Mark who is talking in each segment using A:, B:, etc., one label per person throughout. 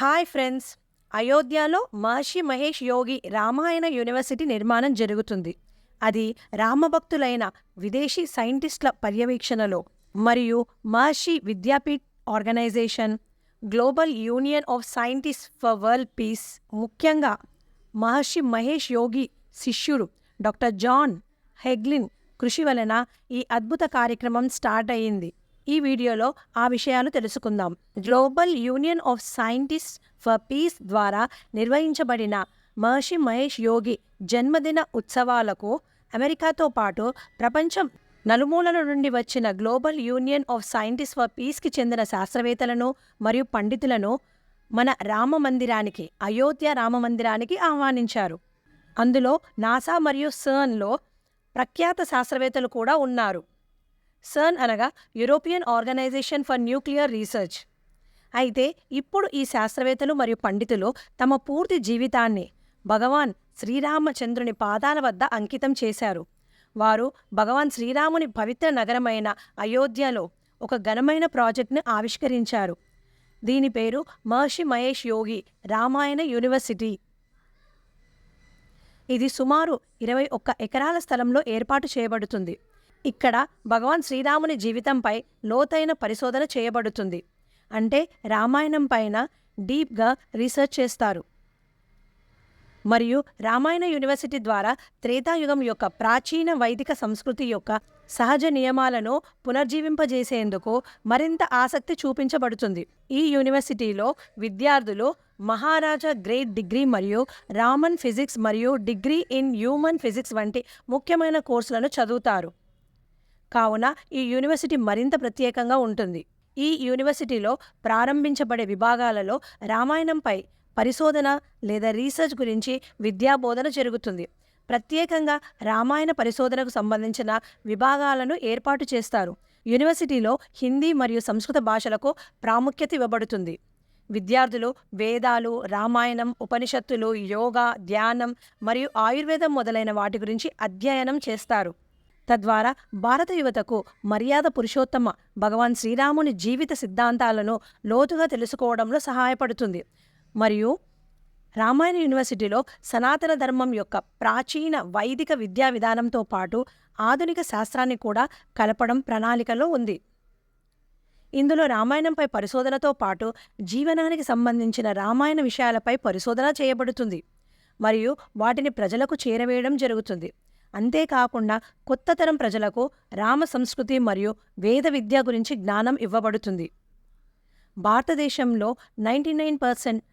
A: Hi friends. అయోధ్యలో Maharshi Mahesh Yogi Ramayana university నిర్మాణం జరుగుతుంది. అది రామభక్తులైన విదేశీ సైంటిస్టుల పర్యవేక్షణలో మరియు Maharshi Vidyapeeth organization global union of scientist for world peace ముఖ్యంగా మహర్షి మహేష్ యోగి శిష్యుడు డాక్టర్ జాన్ హెగ్లిన్ కృషి వలన ఈ అద్భుత కార్యక్రమం స్టార్ట్ అయ్యింది. ఈ వీడియోలో ఆ విషయాలు తెలుసుకుందాం. Global union of scientist for peace ద్వారా నిర్వహించబడిన మహర్షి మహేష్ యోగి జన్మదిన ఉత్సవాలకు అమెరికాతో పాటు ప్రపంచం నలుమూలల నుండి వచ్చిన global union of scientist for పీస్కి చెందిన శాస్త్రవేత్తలను మరియు పండితులను మన రామ మందిరానికి అయోధ్య రామ మందిరానికి ఆహ్వానించారు. అందులో నాసా మరియు సర్న్లో ప్రఖ్యాత శాస్త్రవేత్తలు కూడా ఉన్నారు. సర్న్ అనగా European organization for nuclear research అయితే ఇప్పుడు ఈ శాస్త్రవేత్తలు మరియు పండితులు తమ పూర్తి జీవితాన్ని భగవాన్ శ్రీరామచంద్రుని పాదాల వద్ద అంకితం చేశారు. వారు భగవాన్ శ్రీరాముని పవిత్ర నగరమైన అయోధ్యలో ఒక ఘనమైన ప్రాజెక్ట్ను ఆవిష్కరించారు. దీని పేరు మహర్షి మహేష్ యోగి రామాయణ యూనివర్సిటీ. ఇది సుమారు ఇరవై ఒక్క ఎకరాల స్థలంలో ఏర్పాటు చేయబడుతుంది. ఇక్కడ భగవాన్ శ్రీరాముని జీవితంపై లోతైన పరిశోధన చేయబడుతుంది. అంటే రామాయణం పైన డీప్గా రీసెర్చ్ చేస్తారు. మరియు రామాయణ యూనివర్సిటీ ద్వారా త్రేతాయుగం యొక్క ప్రాచీన వైదిక సంస్కృతి యొక్క సహజ నియమాలను పునర్జీవింపజేసేందుకు మరింత ఆసక్తి చూపించబడుతుంది. ఈ యూనివర్సిటీలో విద్యార్థులు మహారాజా గ్రేట్ డిగ్రీ మరియు రామన్ ఫిజిక్స్ మరియు డిగ్రీ ఇన్ హ్యూమన్ ఫిజిక్స్ వంటి ముఖ్యమైన కోర్సులను చదువుతారు. కావున ఈ యూనివర్సిటీ మరింత ప్రత్యేకంగా ఉంటుంది. ఈ యూనివర్సిటీలో ప్రారంభించబడే విభాగాలలో రామాయణంపై పరిశోధన లేదా రీసెర్చ్ గురించి విద్యాబోధన జరుగుతుంది. ప్రత్యేకంగా రామాయణ పరిశోధనకు సంబంధించిన విభాగాలను ఏర్పాటు చేస్తారు. యూనివర్సిటీలో హిందీ మరియు సంస్కృత భాషలకు ప్రాముఖ్యత ఇవ్వబడుతుంది. విద్యార్థులు వేదాలు రామాయణం ఉపనిషత్తులు యోగా ధ్యానం మరియు ఆయుర్వేదం మొదలైన వాటి గురించి అధ్యయనం చేస్తారు. తద్వారా భారత యువతకు మర్యాద పురుషోత్తమ భగవాన్ శ్రీరాముని జీవిత సిద్ధాంతాలను లోతుగా తెలుసుకోవడంలో సహాయపడుతుంది. మరియు రామాయణ యూనివర్సిటీలో సనాతన ధర్మం యొక్క ప్రాచీన వైదిక విద్యా విధానంతో పాటు ఆధునిక శాస్త్రాన్ని కూడా కలపడం ప్రణాళికలో ఉంది. ఇందులో రామాయణంపై పరిశోధనతో పాటు జీవనానికి సంబంధించిన రామాయణ విషయాలపై పరిశోధన చేయబడుతుంది. మరియు వాటిని ప్రజలకు చేరవేయడం జరుగుతుంది. అంతేకాకుండా కొత్త తరం ప్రజలకు రామ సంస్కృతి మరియు వేద విద్య గురించి జ్ఞానం ఇవ్వబడుతుంది. భారతదేశంలో నైంటీ నైన్ పర్సెంట్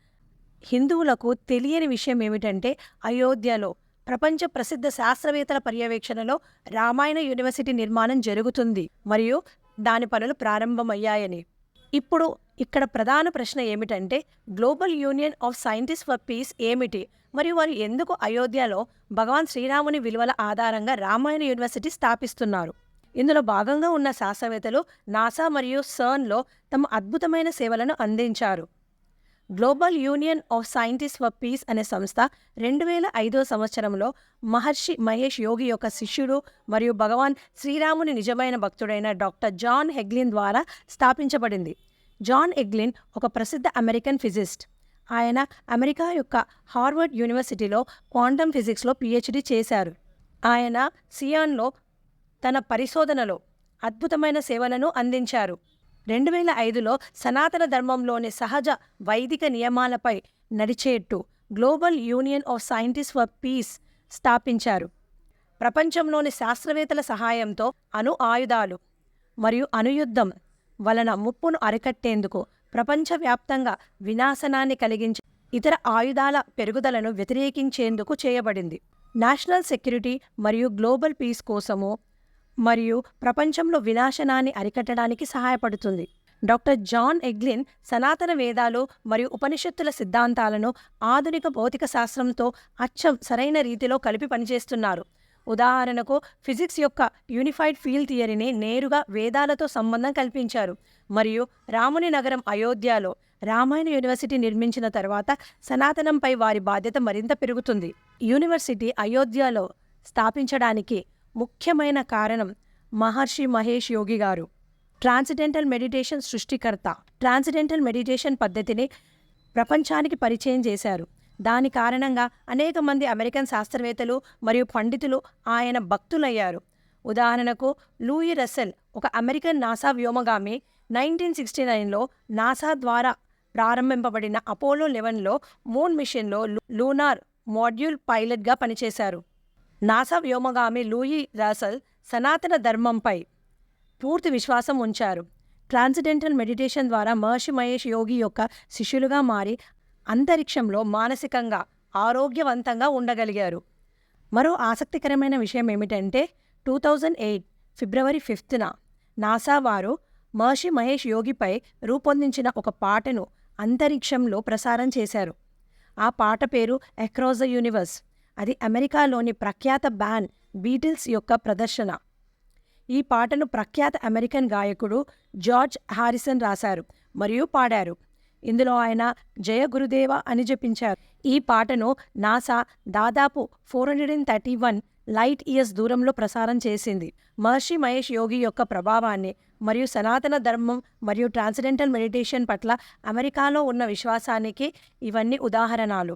A: హిందువులకు తెలియని విషయం ఏమిటంటే అయోధ్యలో ప్రపంచ ప్రసిద్ధ శాస్త్రవేత్తల పర్యవేక్షణలో రామాయణ యూనివర్సిటీ నిర్మాణం జరుగుతుంది మరియు దాని పనులు ప్రారంభమయ్యాయని. ఇప్పుడు ఇక్కడ ప్రధాన ప్రశ్న ఏమిటంటే global union of scientist for peace ఏమిటి? మరియు వారు ఎందుకు అయోధ్యలో భగవాన్ శ్రీరాముని విలువల ఆధారంగా రామాయణ యూనివర్సిటీ స్థాపిస్తున్నారు? ఇందులో భాగంగా ఉన్న శాస్త్రవేత్తలు నాసా మరియు సర్న్లో తమ అద్భుతమైన సేవలను అందించారు. Global union of scientist for peace అనే సంస్థ రెండు వేల ఐదో సంవత్సరంలో మహర్షి మహేష్ యోగి యొక్క శిష్యుడు మరియు భగవాన్ శ్రీరాముని నిజమైన భక్తుడైన డాక్టర్ జాన్ హెగ్లిన్ ద్వారా స్థాపించబడింది. జాన్ ఎగ్లిన్ ఒక ప్రసిద్ధ అమెరికన్ ఫిజిస్ట్. ఆయన అమెరికా యొక్క హార్వర్డ్ యూనివర్సిటీలో క్వాంటమ్ ఫిజిక్స్లో పిహెచ్డి చేశారు. ఆయన సియాన్లో తన పరిశోధనలో అద్భుతమైన సేవలను అందించారు. రెండు వేల ఐదులో సనాతన ధర్మంలోని సహజ వైదిక నియమాలపై నడిచేట్టు global union of scientist for peace స్థాపించారు. ప్రపంచంలోని శాస్త్రవేత్తల సహాయంతో అణు ఆయుధాలు మరియు అణుయుద్ధం వలన ముప్పును అరికట్టేందుకు ప్రపంచవ్యాప్తంగా వినాశనాన్ని కలిగించే ఇతర ఆయుధాల పెరుగుదలను వ్యతిరేకించేందుకు చేయబడింది. నేషనల్ సెక్యూరిటీ మరియు గ్లోబల్ పీస్ కోసము మరియు ప్రపంచంలో వినాశనాన్ని అరికట్టడానికి సహాయపడుతుంది. డాక్టర్ జాన్ ఎగ్లిన్ సనాతన వేదాలు మరియు ఉపనిషత్తుల సిద్ధాంతాలను ఆధునిక భౌతిక శాస్త్రంతో అచ్చం సరైన రీతిలో కలిపి పనిచేస్తున్నారు. ఉదాహరణకు ఫిజిక్స్ యొక్క యూనిఫైడ్ ఫీల్డ్ థియరీని నేరుగా వేదాలతో సంబంధం కల్పించారు. మరియు రాముని నగరం అయోధ్యలో రామాయణ యూనివర్సిటీ నిర్మించిన తర్వాత సనాతనంపై వారి బాధ్యత మరింత పెరుగుతుంది. యూనివర్సిటీ అయోధ్యలో స్థాపించడానికి ముఖ్యమైన కారణం మహర్షి మహేష్ యోగి గారు. ట్రాన్సిడెంటల్ మెడిటేషన్ సృష్టికర్త. ట్రాన్సిడెంటల్ మెడిటేషన్ పద్ధతిని ప్రపంచానికి పరిచయం చేశారు. దాని కారణంగా అనేక మంది అమెరికన్ శాస్త్రవేత్తలు మరియు పండితులు ఆయన భక్తులయ్యారు. ఉదాహరణకు లూయి రసెల్ ఒక అమెరికన్ నాసా వ్యోమగామి నైన్టీన్ సిక్స్టీ నైన్లో నాసా ద్వారా ప్రారంభింపబడిన అపోలో లెవెన్లో మూన్ మిషన్లో లూనార్ మాడ్యూల్ పైలట్గా పనిచేశారు. నాసా వ్యోమగామి లూయి రాసల్ సనాతన ధర్మంపై పూర్తి విశ్వాసం ఉంచారు. ట్రాన్సిడెంటల్ మెడిటేషన్ ద్వారా మహర్షి మహేష్ యోగి యొక్క శిష్యులుగా మారి అంతరిక్షంలో మానసికంగా ఆరోగ్యవంతంగా ఉండగలిగారు. మరో ఆసక్తికరమైన విషయం ఏమిటంటే టూ థౌజండ్ ఎయిట్ ఫిబ్రవరి ఫిఫ్త్న నాసా వారు మహర్షి మహేష్ యోగిపై రూపొందించిన ఒక పాటను అంతరిక్షంలో ప్రసారం చేశారు. ఆ పాట పేరు అక్రాస్ ద యూనివర్స్ అది అమెరికాలోని ప్రఖ్యాత బ్యాండ్ బీటిల్స్ యొక్క ప్రదర్శన. ఈ పాటను ప్రఖ్యాత అమెరికన్ గాయకుడు జార్జ్ హారిసన్ రాశారు మరియు పాడారు. ఇందులో ఆయన జయ గురుదేవ అని జపించారు. ఈ పాటను నాసా దాదాపు four hundred and thirty one light years దూరంలో ప్రసారం చేసింది. మహర్షి మహేష్ యోగి యొక్క ప్రభావాన్ని మరియు సనాతన ధర్మం మరియు ట్రాన్సిడెంటల్ మెడిటేషన్ పట్ల అమెరికాలో ఉన్న విశ్వాసానికి ఇవన్నీ ఉదాహరణలు.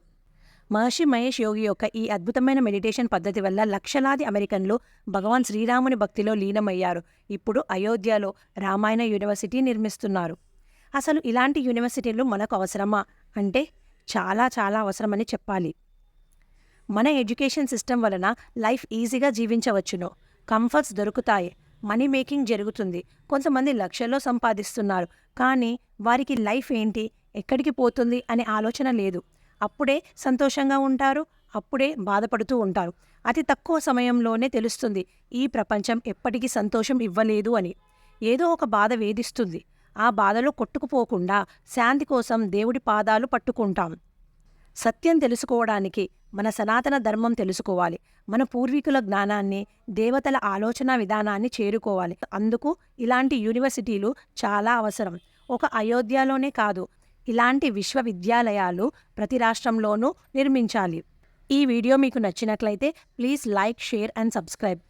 A: మహర్షి మహేష్ యోగి యొక్క ఈ అద్భుతమైన మెడిటేషన్ పద్ధతి వల్ల లక్షలాది అమెరికన్లు భగవాన్ శ్రీరాముని భక్తిలో లీనమయ్యారు. ఇప్పుడు అయోధ్యలో రామాయణ యూనివర్సిటీ నిర్మిస్తున్నారు. అసలు ఇలాంటి యూనివర్సిటీలు మనకు అవసరమా? అంటే చాలా చాలా అవసరమని చెప్పాలి. మన ఎడ్యుకేషన్ సిస్టమ్ వలన లైఫ్ ఈజీగా జీవించవచ్చును. కంఫర్ట్స్ దొరుకుతాయి. మనీ మేకింగ్ జరుగుతుంది. కొంతమంది లక్షల్లో సంపాదిస్తున్నారు. కానీ వారికి లైఫ్ ఏంటి? ఎక్కడికి పోతుంది? అనే ఆలోచన లేదు. అప్పుడే సంతోషంగా ఉంటారు. అప్పుడే బాధపడుతూ ఉంటారు. అతి తక్కువ సమయంలోనే తెలుస్తుంది ఈ ప్రపంచం ఎప్పటికీ సంతోషం ఇవ్వలేదు అని. ఏదో ఒక బాధ వేధిస్తుంది. ఆ బాధలో కొట్టుకుపోకుండా శాంతి కోసం దేవుడి పాదాలు పట్టుకుంటాం. సత్యం తెలుసుకోవడానికి మన సనాతన ధర్మం తెలుసుకోవాలి. మన పూర్వీకుల జ్ఞానాన్ని దేవతల ఆలోచన విధానాన్ని చేరుకోవాలి. అందుకు ఇలాంటి యూనివర్సిటీలు చాలా అవసరం. ఒక అయోధ్యలోనే కాదు ఇలాంటి విశ్వవిద్యాలయాలు ప్రతి రాష్ట్రంలోనూ నిర్మించాలి. ఈ వీడియో మీకు నచ్చినట్లయితే please like share and subscribe.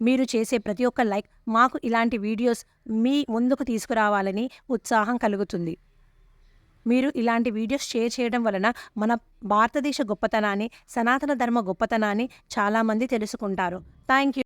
A: మీరు చేసే ప్రతి ఒక్క లైక్ మాకు ఇలాంటి వీడియోస్ మీ ముందుకు తీసుకురావాలని ఉత్సాహం కలుగుతుంది. మీరు ఇలాంటి వీడియోస్ షేర్ చేయడం వలన మన భారతదేశ గొప్పతనాన్ని సనాతన ధర్మ గొప్పతనాన్ని చాలామంది తెలుసుకుంటారు. Thank you